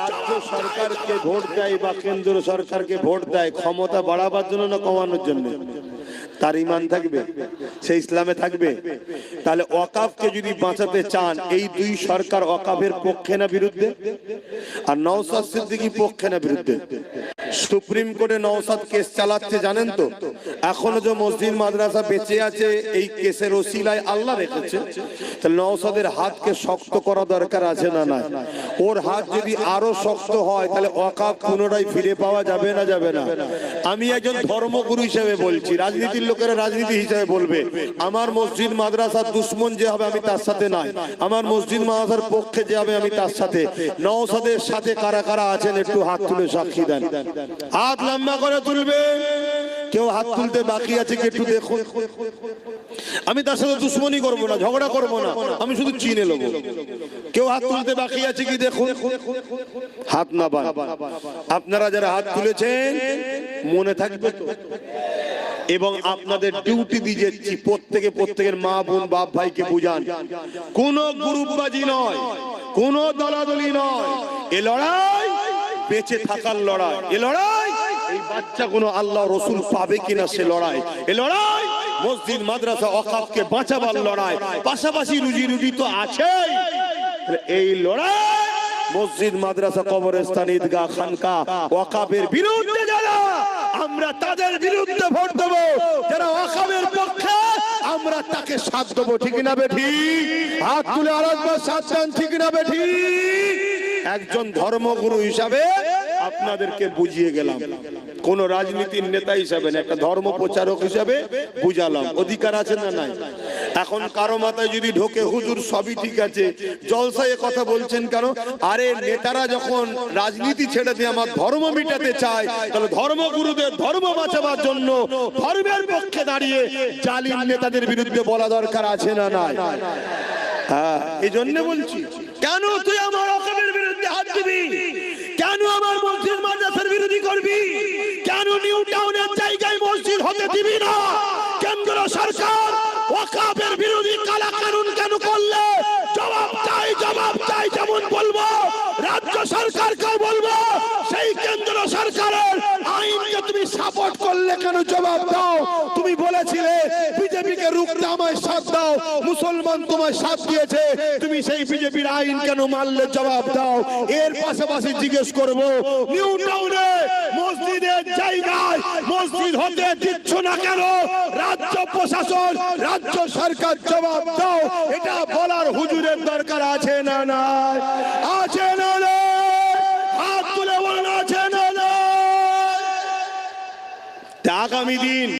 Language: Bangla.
রাজ্য সরকারকে ভোট দেয় বা কেন্দ্র সরকারকে ভোট দেয় ক্ষমতা বাড়াবার জন্য না কমানোর জন্য? তার ইমান থাকবে সে ইসলামে থাকবে। তাহলে ওয়াকাফকে যদি বাঁচাতে চান, এই দুই সরকার ওয়াকাফের পক্ষে না বিরুদ্ধে? আর নওসাদ সিদ্দিকী পক্ষে না বিরুদ্ধে? সুপ্রিম কোর্টে নওসাদ কেস চালাচ্ছে, জানেন তো? এখনও যে মসজিদ মাদ্রাসা বেঁচে আছে, এই কেসের ওসিলায় আল্লাহ রেখেছে। তাহলে নওসাদের হাতকে শক্ত করা দরকার আছে না না ওর হাত যদি আরও শক্ত হয়, তাহলে অকাপ পুনরায় ফিরে পাওয়া যাবে না যাবে না? আমি একজন ধর্মগুরু হিসেবে বলছি, রাজনীতির লোকেরা রাজনীতি হিসেবে বলবে, আমার মসজিদ মাদ্রাসার দুশ্মন যে হবে, আমি তার সাথে নাই। আমার মসজিদ মাদ্রাসার পক্ষে যে হবে, আমি তার সাথে। নওসাদের সাথে কারা কারা আছেন, একটু হাত তুলে সাক্ষী দেন। হাত লম্বা করে তুলবে কেউ হাত তুলতে বাকি আছে কি একটু দেখুন। আমি তার সাথে দুশ্মনী করব না, ঝগড়া করব না। আমি শুধু চিনে নেব। কেউ হাত তুলতে বাকি আছে কি দেখুন। হাত না আপনারা যারা হাত তুলেছেন, মনে থাকবে তো? এবং আপনাদের ডিউটি দিয়ে যাচ্ছি। প্রত্যেকে, প্রত্যেকের মা বোন, বাপ ভাইকে বুঝান। কোন গ্রুপবাজি নয়, কোন দলাদলি নয়। এ লড়াই বেঁচে থাকার লড়াই। এ লড়াই এই বাচ্চা কোনো আল্লাহ রসুল পাবে কিনা সে লড়াই। এ লড়াই মসজিদ, মাদ্রাসা অকাপকে বাঁচাবার লড়াই। পাশাপাশি রুজি রুজি তো আছেই। এই লড়াই মসজিদ, মাদ্রাসা, কবরস্থান, ঈদগাহ, খানকা ওয়াকাবের বিরুদ্ধে যারা আমরা তাদের বিরুদ্ধে ভোট দেব। যারা অসমের পক্ষে, আমরা তাকে সাথ দেবো। ঠিক না বেঠি হাত তুলে আরেকবার সাথ দেন, ঠিক না বেঠি একজন ধর্মগুরু হিসাবে আপনাদেরকে বুঝিয়ে গেলাম। কোন রাজনীতির নেতা হিসাবে না, একটা ধর্ম প্রচারক হিসাবে বুঝালাম। অধিকার আছে না নাই? এখন কারও মাথায় যদি ঢোকে, হুজুর, সবই ঠিক আছে। জলসায় কথা বলছেন কেন? আরে, নেতারা যখন রাজনীতি ছেড়ে দিয়ে আমার ধর্ম মিটাতে চায়, তাহলে ধর্মগুরুদের ধর্ম বাঁচাবার জন্য ধর্মের পক্ষে দাঁড়িয়ে জালিম নেতাদের বিরুদ্ধে বলা দরকার আছে না নাই? হ্যাঁ না? কেন্দ্র সরকার সরকারকে বলব, সেই কেন্দ্র সরকারের আইনকে তুমি সাপোর্ট করলে কেন জবাব দাও? তুমি বলেছিলে, বিজেপিকে রুখতে আমায় সাথ দাও, মুসলমান তোমায় সাথ দিয়েছে। তুমি সেই বিজেপির আইন কেন মানলে জবাব দাও? এর পাশাপাশি জিজ্ঞেস নিউ টাউনে মসজিদের জায়গায় মসজিদ হতে দিচ্ছ না কেন? রাজ্য প্রশাসন, রাজ্য সরকার জবাব দাও। এটা বলার হুজুরের দরকার আছে না না আছে না আগামী দিন